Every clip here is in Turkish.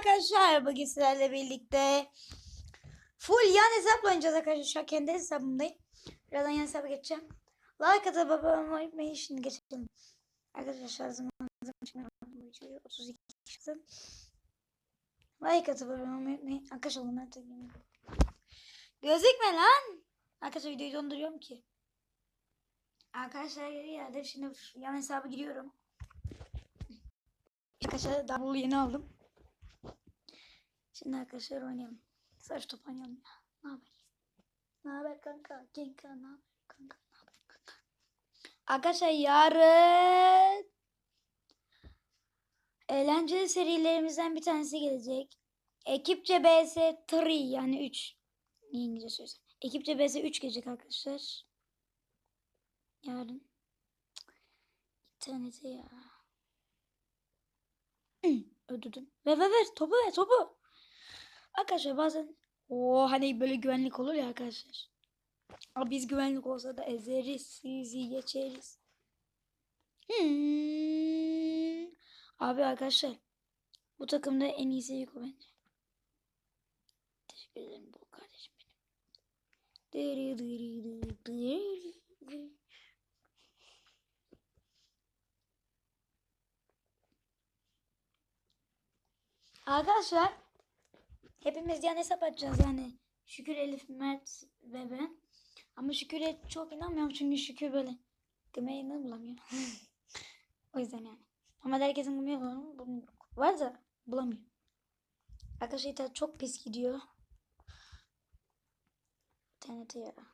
arkadaşlar bugün sizlerle birlikte full yan hesapla oynayacağız arkadaşlar. Şu an kendi hesabımdayım. Birazdan yan hesaba geçeceğim. Like atıp babamı unutmayın. Şimdi geçelim. Arkadaşlar şarjım 32 kişisin. Like atıp babamı unutmayın. Arkadaşlar bunlar da Gözükme lan. Arkadaşlar videoyu donduruyorum ki. Arkadaşlar geldim. Şimdi yan hesaba giriyorum. Arkadaşlar double yeni aldım. Şimdi arkadaşlar oynayalım. Saç top oynayalım ya. Ne haber? Ne haber kanka? Kanka ne haber kanka? Ne haber kanka? Arkadaşlar yarın eğlenceli serilerimizden bir tanesi gelecek. Ekipçe BS 3 yani 3. Niye İngilizce söylesem. Ekipçe BS 3 gelecek arkadaşlar. Yarın. İnternete ya. Öldürdüm. Ver ver ver. Topu ver topu. Arkadaşlar bazen o hani böyle güvenlik olur ya arkadaşlar. Ama biz güvenlik olsa da ezeriz. Sizi geçeriz. Hmm. Abi arkadaşlar. Bu takımda en iyisi Yuko bence. Teşekkür ederim bu kardeşim benim. Arkadaşlar hepimiz yan hesap açacağız yani. Şükür Elif, Mert ve ben. Ama Şükür'e çok inanmıyorum çünkü Şükür böyle gmailini bulamıyor. o yüzden yani. Ama herkesin gmail var. Var da bulamıyor. Arkadaşlar çok pis gidiyor. İnternete yara.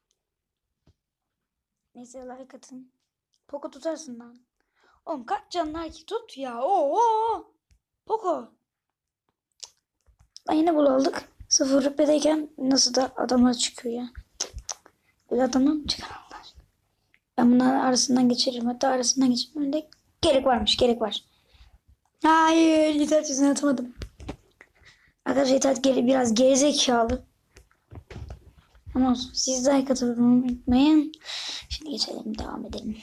Neyse like atın. Poco tutarsın lan. Oğlum kaç canlar ki tut ya. Oo. Poco. Ben yine bul aldık. Sıfır rütbedeyken nasıl da adamlar çıkıyor ya. Böyle adamlar mı çıkar Allah? Ben bunların arasından geçiririm. Hatta arasından geçirmem de gerek varmış. Gerek var. Hayır. İnternet yüzünden atamadım. Arkadaşlar internet geri, biraz gerizekalı. Ama olsun. Siz de like atmayı unutmayın. Şimdi geçelim. Devam edelim.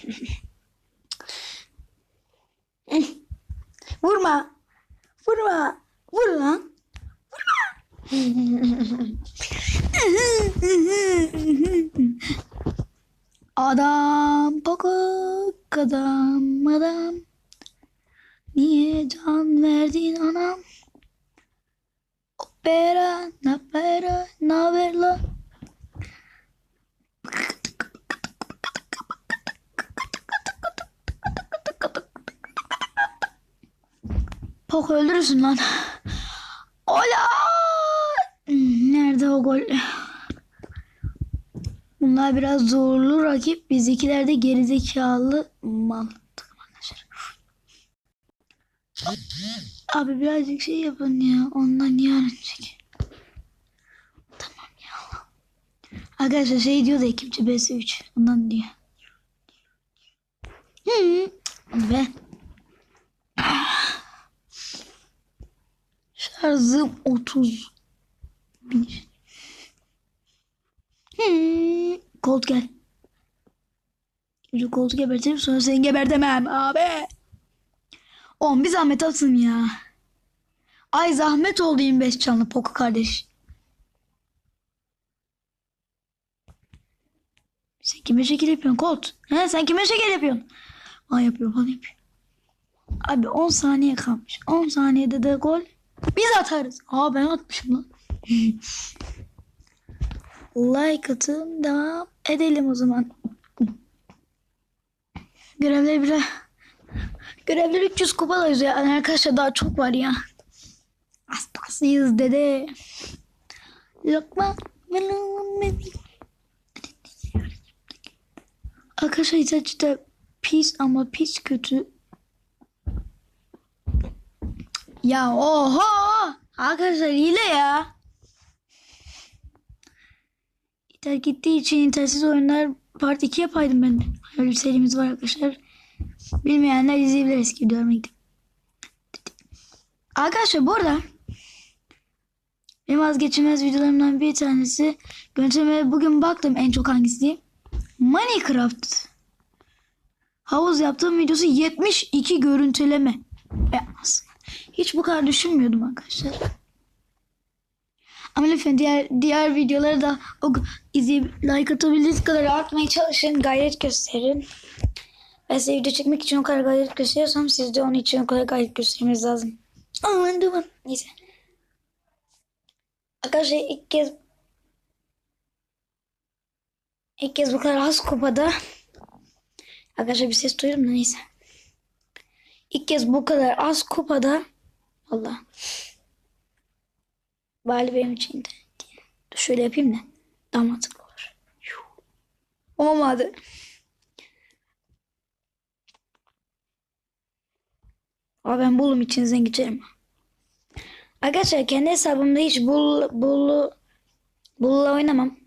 Vurma. Vurma. Vur lan. Adam pokok adam adam. Niye can verdin anam? Opera napera naber la Pok öldürürsün lan. Ola! Nerede o gol? Bunlar biraz zorlu rakip. Bizdekiler de gerizekalı mal. Abi birazcık şey yapın ya. Ondan yarın çek. Tamam ya. Arkadaşlar şey diyor da ekipçi BS3. Ondan diyor. Hı. Ve şarjım 30 bin. Colt gel. Önce Colt'u gebertirim sonra seni gebertemem abi. Oğlum bir zahmet atın ya. Ay zahmet oldu 25 canlı Poco kardeş. Sen kime şekil yapıyorsun Colt? He sen kime şekil yapıyorsun? Aa yapıyor bana yapıyor. Abi 10 saniye kalmış. 10 saniyede de gol. Biz atarız. Aa ben atmışım lan. like atın devam edelim o zaman. Görevler bir Görevler 300 kupalıyız ya. Yani arkadaşlar daha çok var ya. Hastasıyız dede. Lokma. Arkadaşlar gerçekten pis ama pis kötü. Ya oho. Arkadaşlar hile ya. İnternet gittiği için internetsiz oyunlar part 2 yapaydım ben de. Öyle bir serimiz var arkadaşlar. Bilmeyenler izleyebilir eski videolarıma gidip. Arkadaşlar bu arada benim vazgeçilmez videolarımdan bir tanesi görüntüleme bugün baktım en çok hangisi diye. Minecraft. Havuz yaptığım videosu 72 görüntüleme. Aslında hiç bu kadar düşünmüyordum arkadaşlar. Ama lütfen diğer diğer videoları da o izleyip like atabildiğiniz kadar atmaya çalışın. Gayret gösterin. Ben size video çekmek için o kadar gayret gösteriyorsam siz de onun için o kadar gayret göstermeniz lazım. Aman duman. Neyse. Arkadaşlar ilk kez ilk kez bu kadar az kupada Arkadaşlar bir ses duydum da neyse. İlk kez bu kadar az kupada Allah. Bari benim için de. Dur şöyle yapayım da. Daha mantıklı olur. Olmadı. Ama ben bulum içinizden geçerim. Arkadaşlar kendi hesabımda hiç bul, bul, bulla oynamam.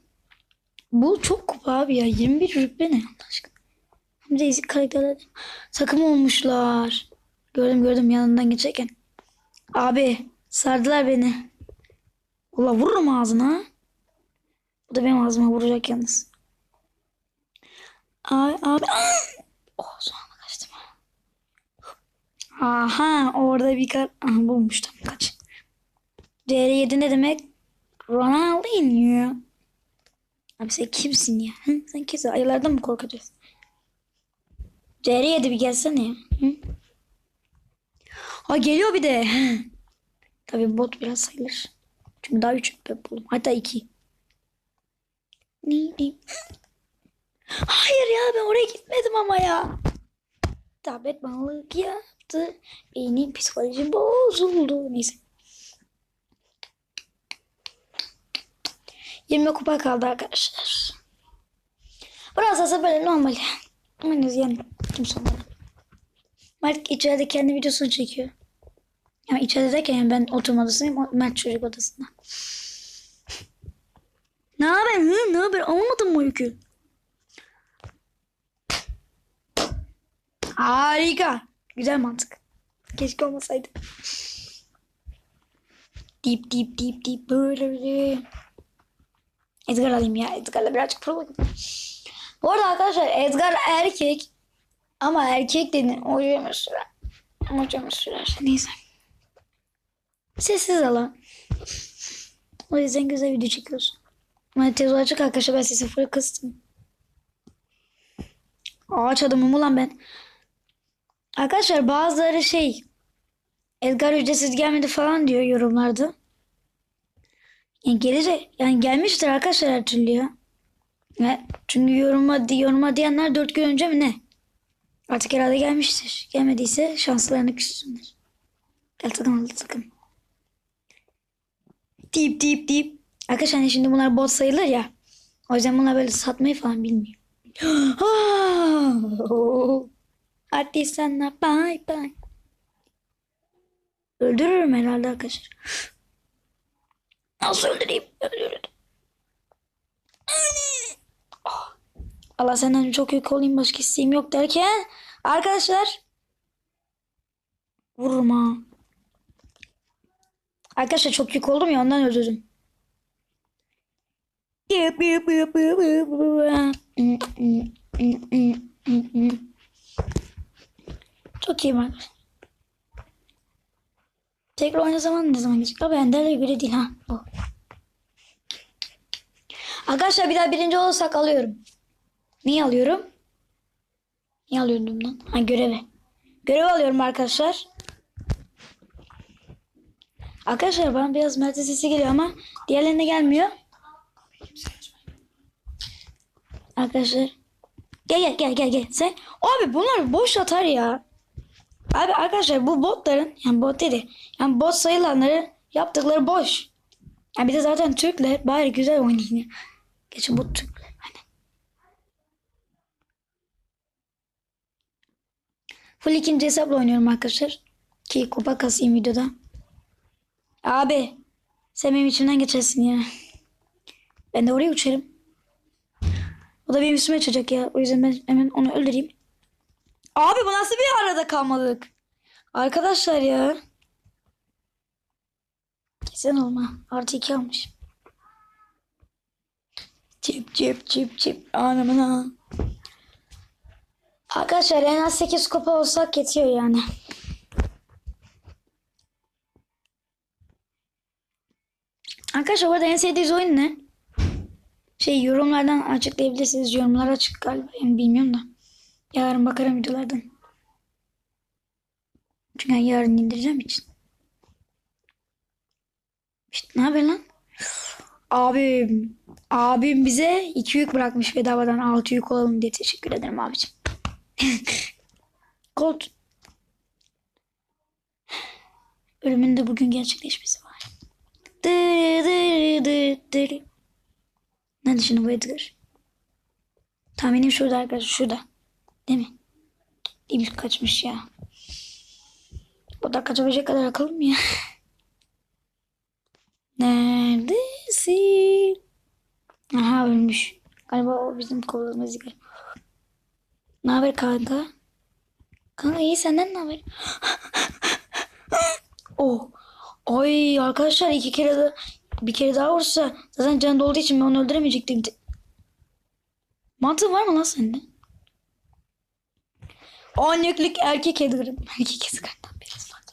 Bul çok kupa abi ya. 21 rütbe ne Allah aşkına. Hem de ezik karakterler. Takım olmuşlar. Gördüm gördüm yanından geçerken. Abi sardılar beni. Ula vururum ağzına. Bu da benim ağzıma vuracak yalnız. Ay abi. Oh son anda kaçtım. Aha orada bir kar. Aha bulmuştum kaç. CR7 ne demek? Ronaldinho. Abi sen kimsin ya? Hı? Sen kimsin? Ayılardan mı korkacaksın? CR7 bir gelsene ya. Hı? Ha geliyor bir de. Tabii bot biraz sayılır. Çünkü daha 3 buldum. Hatta 2. Ne diyeyim? Hayır ya ben oraya gitmedim ama ya. Tablet bağlılık yaptı. Benim psikolojim bozuldu. Neyse. 20 kupa kaldı arkadaşlar. Burası aslında böyle normal. Henüz yani kimse olmadı. Mert içeride kendi videosunu çekiyor. Yani içeride derken yani ben oturma odasındayım. Mert çocuk odasında. Ne haber? Hı, ne haber? Almadın mı yükü? Harika. Güzel mantık. Keşke olmasaydı. Deep deep deep deep böyle böyle. Edgar alayım ya. Edgar'la birazcık pro Bu arada arkadaşlar Edgar erkek. Ama erkek dedin. Hocam sürer. Hocam sürer. Neyse. Sessiz alan. O yüzden güzel video çekiyorsun. Ama tez açık arkadaşlar ben sesi full kıstım. Ağaç adamım ulan ben. Arkadaşlar bazıları şey Edgar ücretsiz gelmedi falan diyor yorumlarda. Yani gelecek yani gelmiştir arkadaşlar her türlü ya. ya çünkü yoruma, yoruma diyenler dört gün önce mi ne? Artık herhalde gelmiştir. Gelmediyse şanslarını küssünler. Gel takım al takım. Deyip deyip deyip. Arkadaşlar hani şimdi bunlar bot sayılır ya. O yüzden bunlar böyle satmayı falan bilmiyor. Hadi sana bay bay. Öldürürüm herhalde arkadaşlar. Nasıl öldüreyim? Allah senden çok yük olayım başka isteğim yok derken arkadaşlar vururum. Arkadaşlar çok yük oldum ya ondan öldürdüm. Çok iyi bak. Tekrar oyna zaman ne zaman gelecek? Abi Ender'le göre değil ha. Bu. Arkadaşlar bir daha birinci olursak alıyorum. Niye alıyorum? Niye alıyordum lan? Ha görevi. Görev alıyorum arkadaşlar. Arkadaşlar bana biraz Mert'in sesi geliyor ama diğerlerine gelmiyor. Arkadaşlar. Gel gel gel gel gel. Sen abi bunlar boş atar ya. Abi arkadaşlar bu botların yani bot dedi. Yani bot sayılanları yaptıkları boş. Yani bir de zaten Türkler bari güzel oynayın. Geçin bu Türkler. Hani. Full ikinci hesapla oynuyorum arkadaşlar. Ki kupa kasayım videoda. Abi sen benim içimden geçersin ya. Ben de oraya uçarım. O da benim üstüme açacak ya. O yüzden ben hemen onu öldüreyim. Abi bu nasıl bir arada kalmalık? Arkadaşlar ya. Kesin olma. Artı iki almış. Çip çip çip çip. Anamına. Arkadaşlar en az 8 kupa olsak yetiyor yani. Arkadaşlar bu arada en sevdiğiniz oyun ne? Şey yorumlardan açıklayabilirsiniz. Yorumlar açık galiba. Yani bilmiyorum da. Yarın bakarım videolardan. Çünkü yarın indireceğim için. İşte ne haber lan? Abim. Abim bize iki yük bırakmış bedavadan altı yük olalım diye teşekkür ederim abicim. Gold. Ölümün de bugün gerçekleşmesi var. Dırı. Nerede şimdi bu Edgar? Tahminim şurada arkadaşlar. Şurada. Değil mi? Değil? Kaçmış ya. O da kaçabilecek kadar akıllı mı ya? Neredesin? Aha ölmüş. Galiba o bizim kovaladığımız Edgar. Ne haber kanka? Kanka iyi senden ne haber? oh. Ay arkadaşlar iki kere de bir kere daha vursa zaten can dolduğu için ben onu öldüremeyecektim. Mantığın var mı lan sende? Anneklik erkek Edgar'ım. Erkek Edgar'dan biraz farklı.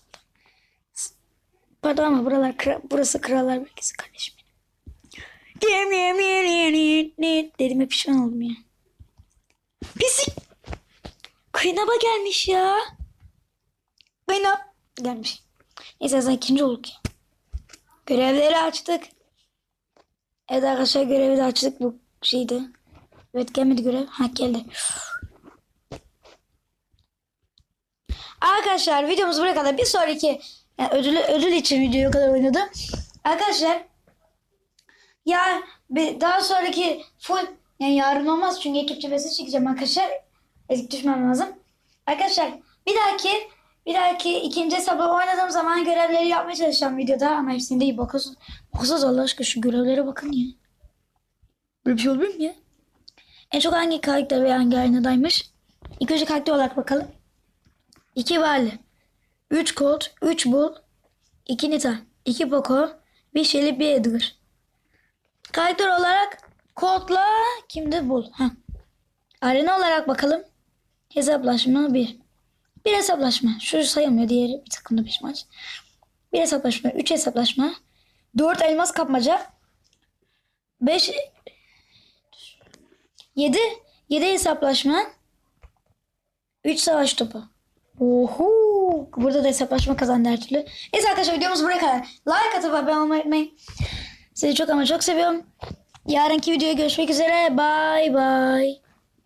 Pardon ama buralar, kra- burası krallar bölgesi kardeşim benim. Dediğime pişman oldum ya. Pisik. Kıynaba gelmiş ya. Kıynap gelmiş. Neyse zaten ikinci olduk ya. Görevleri açtık. Evet arkadaşlar görevi de açtık bu şeydi. Evet gelmedi görev. Ha geldi. Arkadaşlar videomuz buraya kadar. Bir sonraki yani ödül, ödül için videoyu kadar oynadım. Arkadaşlar ya daha sonraki full yani yarın olmaz çünkü ekip cephesi çekeceğim arkadaşlar. Ezik düşmem lazım. Arkadaşlar bir dahaki bir dahaki ikinci hesabı oynadığım zaman görevleri yapmaya çalışacağım videoda ama hepsinde iyi bakıyorsunuz. Bakıyorsunuz Allah aşkına şu görevlere bakın ya. Böyle bir şey olabilir mi ya? En çok hangi karakter veya hangi arenadaymış? İlk önce karakter olarak bakalım. 2 Vali, 3 Colt, 3 Bull, 2 Nita, 2 Poco, 1 Shelly, 1 Edgar. Karakter olarak Colt'la kimdi Bull? Ha. Arena olarak bakalım. Hesaplaşma 1. Bir hesaplaşma. Şu sayılmıyor. Diğeri bir takımda 5 maç. Bir hesaplaşma. 3 hesaplaşma. 4 elmas kapmaca. 5 7 7 hesaplaşma. 3 savaş topu. Oho. Burada da hesaplaşma kazandı her türlü. Neyse arkadaşlar videomuz buraya kadar. Like atıp abone olmayı. Sizi çok ama çok seviyorum. Yarınki videoya görüşmek üzere. Bye bye.